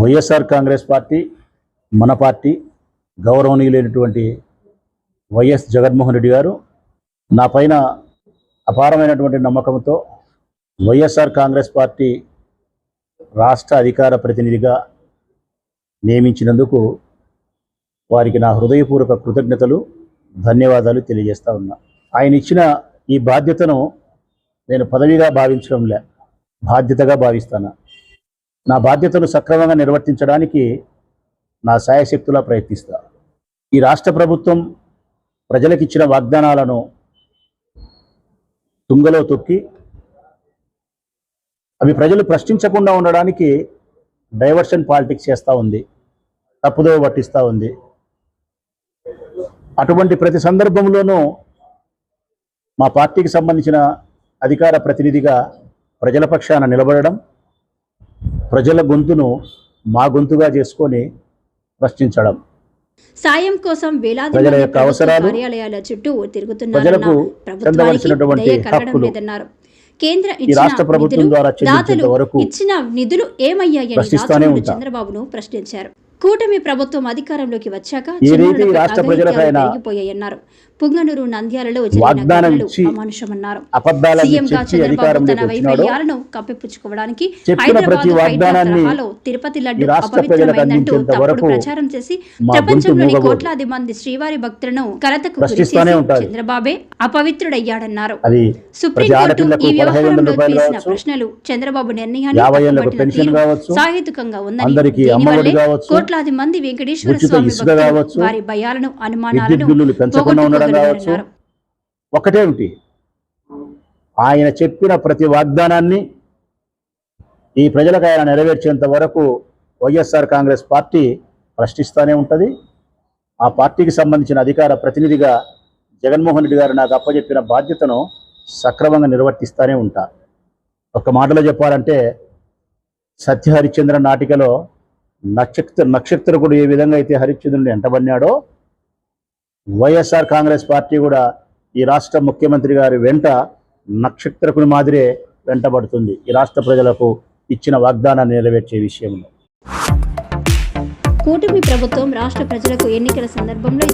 YSR Congress party మన party గౌరవనీయులైనటువంటి YS Jaganmohan Reddy garu నా పైన అపారమైనటువంటి నమ్మకంతో వైఎస్ఆర్ కాంగ్రెస్ పార్టీ రాష్ట్ర అధికార ప్రతినిధిగా నియమించినందుకు వారికి నా హృదయపూర్వక కృతజ్ఞతలు ధన్యవాదాలు తెలియజేస్తా ఉన్నా. ఆయన ఇచ్చిన ఈ బాధ్యతను నేను పదవిగా భావించడం లే బాధ్యతగా భావిస్తాను? నా బాధ్యతను సక్రమంగా నిర్వర్తించడానికి నా సాయశక్తులా ప్రయత్నిస్తా. ఈ రాష్ట్ర ప్రభుత్వం ప్రజలకిచ్చిన వాగ్దానాలను తుంగలో తొక్కి అవి ప్రజలు ప్రశ్నించకుండా ఉండడానికి డైవర్షన్ పాలిటిక్స్ చేస్తూ ఉంది తప్పుదో పట్టిస్తూ ఉంది. అటువంటి ప్రతి సందర్భంలోనూ మా పార్టీకి సంబంధించిన అధికార ప్రతినిధిగా ప్రజల పక్షాన నిలబడడం ప్రజల గొంతును మా గొంతుగా చేసుకొని ప్రశ్నించడం. సాయం కోసం వేలాది కార్యాలయాల చుట్టూ తిరుగుతున్నారన్న ప్రజలకు ప్రభుత్వానికి కేంద్ర దాతలు వరకు ఇచ్చిన నిధులు ఏమయ్యాయని. చంద్రబాబును ప్రశ్నించారు. కూటమి ప్రభుత్వం అధికారంలోకి వచ్చాక రాష్ట్ర ప్రజలపైన పుంగనూరు నంద్యాలలో అమానుషమన్నారు సీఎంగా చంద్రబాబు తన వైఫల్యాలను కప్పిపుచ్చుకోవడానికి హైదరాబాద్ తిరుపతి లడ్డు అపవిత్రమైందంటూ తప్పుడు ప్రచారం చేసి ప్రపంచంలోని. కోట్లాది మంది శ్రీవారి భక్తులను కలతకు. చంద్రబాబే అపవిత్రుడయ్యాడన్నారు సుప్రీంకోర్టు ఈ వ్యవహారంలో ప్రశ్నలు చంద్రబాబు నిర్ణయాన్ని సాహితికంగా ఉందని దీనివల్లే కోట్లాది మంది వెంకటేశ్వర స్వామి భక్తులు వారి భయాలను అనుమానాలను ఉండడం కావచ్చు. ఒకటేమిటి ఆయన చెప్పిన ప్రతి వాగ్దానాన్ని ఈ ప్రజలకు ఆయన నెరవేర్చేంత వరకు వైఎస్ఆర్ కాంగ్రెస్ పార్టీ ప్రశ్నిస్తూనే ఉంటుంది. ఆ పార్టీకి సంబంధించిన అధికార ప్రతినిధిగా జగన్మోహన్ రెడ్డి గారు నాకు అప్పచెప్పిన బాధ్యతను సక్రమంగా నిర్వర్తిస్తూనే ఉంటా. ఒక మాటలో చెప్పాలంటే సత్య హరిశ్చంద్ర నాటికలో నక్షత్ర నక్షత్రకుడు ఏ విధంగా అయితే హరిశ్చంద్రుడిని ఎంటబడినాడో వైఎస్ఆర్ కాంగ్రెస్ పార్టీ కూడా ఈ రాష్ట్ర ముఖ్యమంత్రి గారి వెంట నక్షత్రకుని మాదిరే వెంటబడుతుంది. ఈ రాష్ట్ర ప్రజలకు ఇచ్చిన వాగ్దానాన్ని నెరవేర్చే విషయంలో కూటమి ప్రభుత్వం రాష్ట్ర ప్రజలకు ఎన్నికల సందర్భంలో